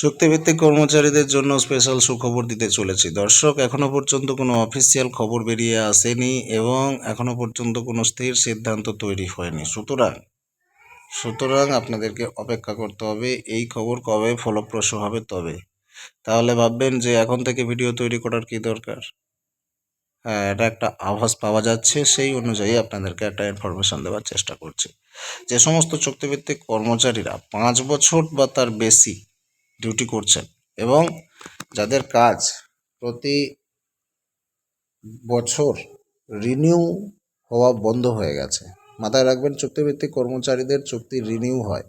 চুক্তিভিত্তিক কর্মচারীদের জন্য স্পেশাল সুখবর দিতে চলেছি। দর্শক, এখনও পর্যন্ত কোনো অফিসিয়াল খবর বেরিয়ে আসেনি এবং এখনও পর্যন্ত কোনো স্থির সিদ্ধান্ত তৈরি হয়নি। সুতরাং সুতরাং আপনাদেরকে অপেক্ষা করতে হবে, এই খবর কবে ফলপ্রসূ হবে তবে। তাহলে ভাববেন যে এখন থেকে ভিডিও তৈরি করার কি দরকার? হ্যাঁ এটা একটা আভাস পাওয়া যাচ্ছে, সেই অনুযায়ী আপনাদেরকে একটা ইনফরমেশন দেওয়ার চেষ্টা করছি। যে সমস্ত চুক্তিভিত্তিক কর্মচারীরা পাঁচ বছর বা তার বেশি ডিউটি করছেন। এবং যাদের কাজ প্রতি বছর রিনিউ হওয়া বন্ধ হয়ে গেছে। মাথায় রাখবেন, চুক্তিভিত্তিক কর্মচারীদের চুক্তি রিনিউ হয়।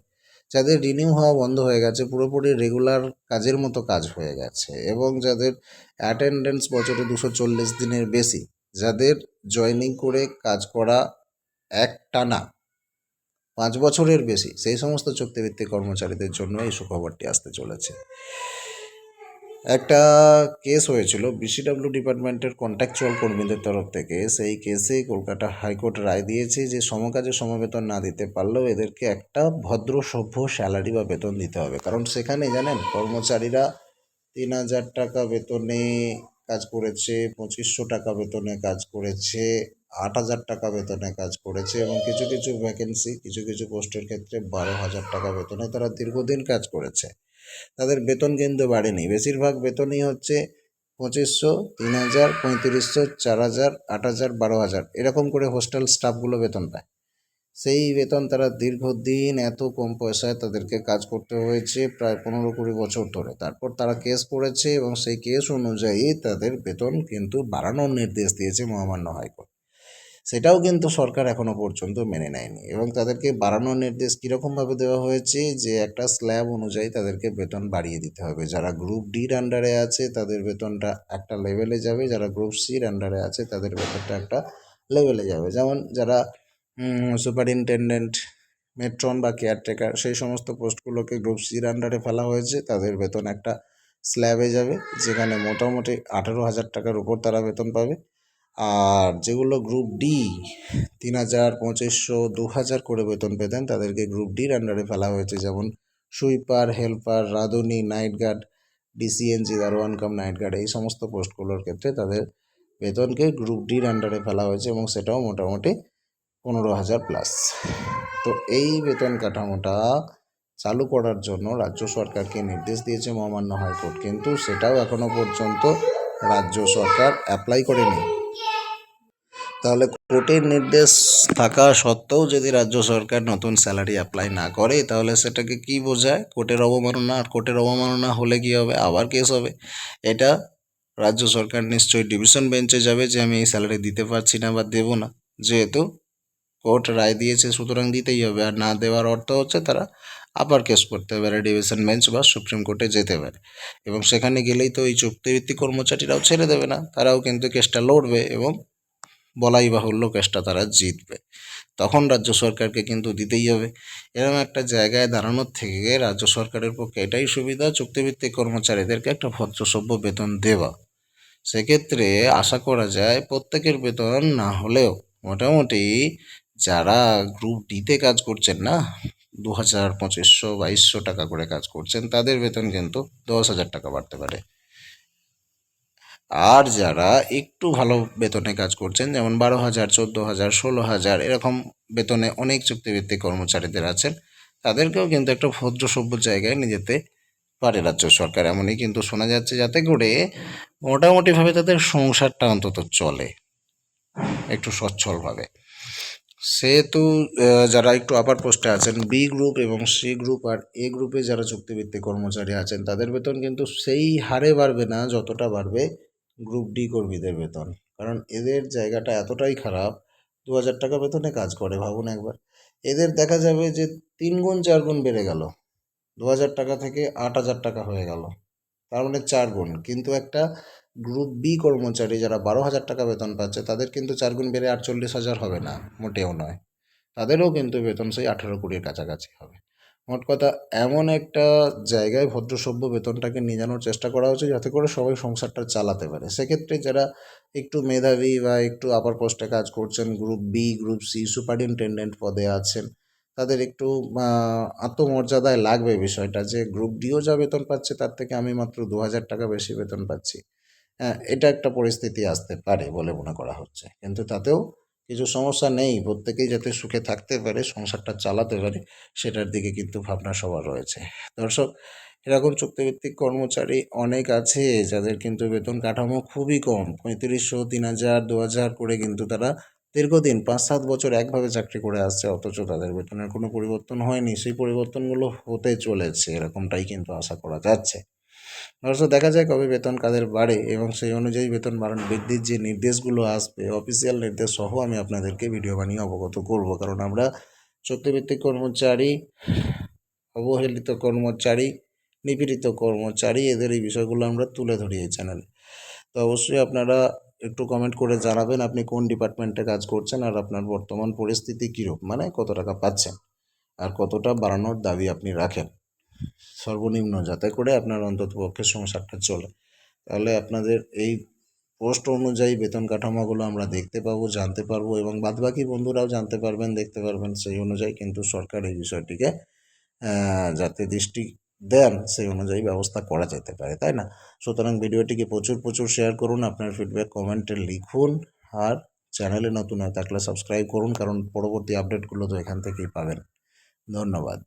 যাদের রিনিউ হওয়া বন্ধ হয়ে গেছে, পুরোপুরি রেগুলার কাজের মতো কাজ হয়ে গেছে। এবং যাদের অ্যাটেন্ডেন্স বছরে দুশো চল্লিশ দিনের বেশি, যাদের জয়েনিং করে কাজ করা এক টানা পাঁচ বছরের বেশি, সেই সমস্ত চুক্তিভিত্তিক কর্মচারীদের জন্য এই সুখবরটি আসতে চলেছে। একটা কেস হয়েছিল বিসিডাব্লিউ ডিপার্টমেন্টের কন্ট্রাকচুয়াল কর্মীদের তরফ থেকে। সেই কেসে কলকাতা হাইকোর্ট রায় দিয়েছে যে সমকাজে সমবেতন না দিতে পারলেও এদেরকে একটা ভদ্র সভ্য স্যালারি বা বেতন দিতে হবে। কারণ সেখানে জানেন, কর্মচারীরা তিন হাজার টাকা বেতনে কাজ করেছে, পঁচিশশো টাকা বেতনে কাজ করেছে আট হাজার টাকা বেতনে কাজ করেছে এবং কিছু কিছু ভ্যাকেন্সি কিছু কিছু পোস্টের ক্ষেত্রে বারো হাজার টাকা বেতনে তারা দীর্ঘদিন কাজ করেছে। তাদের বেতন কিন্তু বাড়েনি। বেশিরভাগ বেতনই হচ্ছে পঁচিশশো, তিন হাজার, পঁয়ত্রিশশো, চার হাজার, আট হাজার, বারো হাজার। এরকম করে হোস্টেল স্টাফগুলো বেতন পায়। সেই বেতন তারা দীর্ঘদিন এত কম পয়সায় তাদেরকে কাজ করতে হয়েছে প্রায় পনেরো কুড়ি বছর ধরে। তারপর তারা কেস করেছে এবং সেই কেস অনুযায়ী তাদের বেতন কিন্তু বাড়ানোর নির্দেশ দিয়েছে মহামান্য হাইকোর্ট। সেটাও কিন্তু সরকার এখনও পর্যন্ত মেনে নেয়নি। এবং তাদেরকে বাড়ানোর নির্দেশ কীরকমভাবে দেওয়া হয়েছে যে একটা স্ল্যাব অনুযায়ী তাদেরকে বেতন বাড়িয়ে দিতে হবে। যারা গ্রুপ ডির আন্ডারে আছে তাদের বেতনটা একটা লেভেলে যাবে, যারা গ্রুপ সির আন্ডারে আছে তাদের বেতনটা একটা লেভেলে যাবে। যেমন যারা সুপারিনটেন্ডেন্ট মেট্রন বা কেয়ারটেকার সেই সমস্ত পোস্টগুলোকে গ্রুপ সির আন্ডারে ফেলা হয়েছে, তাদের বেতন একটা স্ল্যাবে যাবে, যেখানে মোটামুটি আঠেরো হাজার টাকার উপর তারা বেতন পাবে। আর যেগুলো গ্রুপ ডি তিন হাজার, পঁচিশশো, দু হাজার করে বেতন পেতেন, তাদেরকে গ্রুপ ডির আন্ডারে ফেলা হয়েছে। যেমন সুইপার, হেল্পার, রাঁধুনি নাইট গার্ড ডিসিএনজি দারোয়ান কাম নাইট গার্ড এই সমস্ত পোস্টগুলোর ক্ষেত্রে তাদের বেতনকে গ্রুপ ডির আন্ডারে ফেলা হয়েছে এবং সেটাও মোটামুটি পনেরো হাজার প্লাস তো এই বেতন কাঠামোটা চালু করার জন্য রাজ্য সরকারকে নির্দেশ দিয়েছে মহামান্য হাইকোর্ট। কিন্তু সেটাও এখনও পর্যন্ত রাজ্য সরকার অ্যাপ্লাই করেনি। তাহলে কোর্টের নির্দেশ থাকা সত্ত্বেও যদি রাজ্য সরকার নতুন স্যালারি অ্যাপ্লাই না করে, তাহলে সেটাকে কি বোঝায়? কোর্টের অবমাননা আর কোর্টের অবমাননা হলে কি হবে? আবার কেস হবে। এটা রাজ্য সরকার নিশ্চয়ই ডিভিশন বেঞ্চে যাবে যে আমি এই স্যালারি দিতে পারছি না বা দেবো না। যেহেতু কোর্ট রায় দিয়েছে, সুতরাং দিতেই হবে। আর না দেওয়ার অর্থ হচ্ছে তারা আবার কেস করতে পারে ডিভিশন বেঞ্চ বা সুপ্রিম কোর্টে যেতে পারে। এবং সেখানে গেলেই তো এই চুক্তিভিত্তিক কর্মচারীরাও ছেড়ে দেবে না। তারাও কিন্তু কেসটা লড়বে এবং বলাই বাহুল্য কেসটা তারা জিতবে। তখন রাজ্য সরকারকে কিন্তু দিতেই হবে। এরকম একটা জায়গায় দাঁড়ানোর থেকে রাজ্য সরকারের পক্ষে এটাই সুবিধা, চুক্তিভিত্তিক কর্মচারীদেরকে একটা ভদ্রসভ্য বেতন দেওয়া। সেক্ষেত্রে আশা করা যায় প্রত্যেকের বেতন না হলেও মোটামুটি যারা গ্রুপ ডিতে কাজ করছেন না দু হাজার পঁচিশশো বাইশশো টাকা করে কাজ করছেন, তাদের বেতন কিন্তু দশ হাজার টাকা বাড়তে পারে। আর যারা একটু ভালো বেতনে কাজ করছেন, যেমন বারো হাজার, চোদ্দ হাজার, ষোলো হাজার, এরকম বেতনে অনেক চুক্তিভিত্তিক কর্মচারীদের আছেন, তাদেরকেও কিন্তু একটা ভদ্র সভ্য জায়গায় নিয়ে যেতে পারে রাজ্য সরকার। এমনই কিন্তু শোনা যাচ্ছে যাতে করে মোটামুটিভাবে তাদের সংসারটা অন্তত চলে, একটু সচ্ছলভাবে। সেহেতু যারা একটু আপার পোস্টে আছেন বি গ্রুপ এবং সি গ্রুপ আর এ গ্রুপে যারা চুক্তিভিত্তিক কর্মচারী আছেন, তাদের বেতন কিন্তু সেই হারে বাড়বে না, যতটা বাড়বে গ্রুপ ডি কর্মীদের বেতন। কারণ এদের জায়গাটা এতটাই খারাপ দু হাজার টাকা বেতনে কাজ করে, ভাবুন একবার। এদের দেখা যাবে যে তিন গুণ, চার গুণ বেড়ে গেল। দু হাজার টাকা থেকে আট হাজার টাকা হয়ে গেল। তার মানে চার গুণ। কিন্তু একটা গ্রুপ বি কর্মচারী যারা বারো হাজার টাকা বেতন পাচ্ছে, তাদের কিন্তু চার গুণ বেড়ে আটচল্লিশ হাজার হবে না, মোটেও নয়। তাদেরও কিন্তু বেতন সেই আঠেরো কুড়ির কাছাকাছি হবে। মোট কথা এমন একটা জায়গায় ভদ্রসভ্য বেতনটাকে নিয়ে যাওয়ার চেষ্টা করা হচ্ছে যাতে করে সবাই সংসারটা চালাতে পারে। সেক্ষেত্রে যারা একটু মেধাবী বা একটু আপার পোস্টে কাজ করছেন group B group C superintendent পদে আছেন, তাদের একটু আত্মমর্যাদায় লাগবে বিষয়টা যে গ্রুপ ডিও যা বেতন পাচ্ছে তার থেকে আমি মাত্র দু হাজার টাকা বেশি বেতন পাচ্ছি। হ্যাঁ এটা একটা পরিস্থিতি আসতে পারে বলে মনে করা হচ্ছে। কিন্তু তাতেও কিছু সমস্যা নেই, প্রত্যেকেই যাতে সুখে থাকতে পারে, সংসারটা চালাতে পারে, সেটার দিকে কিন্তু ভাবনা সবার রয়েছে। দর্শক, এরকম চুক্তিভিত্তিক কর্মচারী অনেক আছে যাদের কিন্তু বেতন কাঠামো খুবই কম। পঁয়ত্রিশশো তিন হাজার দু হাজার করে কিন্তু তারা দীর্ঘদিন পাঁচ সাত বছর একভাবে চাকরি করে আসছে, অথচ তাদের বেতনের কোনো পরিবর্তন হয়নি। সেই পরিবর্তনগুলো হতে চলেছে, এরকমটাই কিন্তু আশা করা যাচ্ছে। দর্শক দেখা যায় কবে বেতন কাদের বাড়ে এবং সেই অনুযায়ী বেতন বাড়ান বৃদ্ধির যে নির্দেশগুলো আসবে অফিসিয়াল নির্দেশ সহ আমি আপনাদেরকে ভিডিও বানিয়ে অবগত করব। কারণ আমরা চুক্তিভিত্তিক কর্মচারী, অবহেলিত কর্মচারী, নিপীড়িত কর্মচারী, এদের এই বিষয়গুলো আমরা তুলে ধরি এই চ্যানেলে তো অবশ্যই আপনারা একটু কমেন্ট করে জানাবেন আপনি কোন ডিপার্টমেন্টে কাজ করছেন আর আপনার বর্তমান পরিস্থিতি কীরূপ মানে কত টাকা পাচ্ছেন আর কতটা বাড়ানোর দাবি আপনি রাখেন। সর্বনিম্ন, যাতে করে আপনার অন্তত পক্ষে সংসারটা চলে। তাহলে আপনাদের এই পোস্ট অনুযায়ী বেতন কাঠামোগুলো আমরা দেখতে পাবো, জানতে পারব এবং বাদবাকি বন্ধুরাও জানতে পারবেন, দেখতে পারবেন সেই অনুযায়ী কিন্তু সরকার এই বিষয়টিকে যাতে দৃষ্টি দেন, সেই অনুযায়ী ব্যবস্থা করা যেতে পারে, তাই না? সুতরাং ভিডিওটিকে প্রচুর প্রচুর শেয়ার করুন, আপনার ফিডব্যাক কমেন্টে লিখুন আর চ্যানেলে নতুন হয়ে, থাকলে সাবস্ক্রাইব করুন, কারণ পরবর্তী আপডেটগুলো তো এখান থেকেই পাবেন। ধন্যবাদ।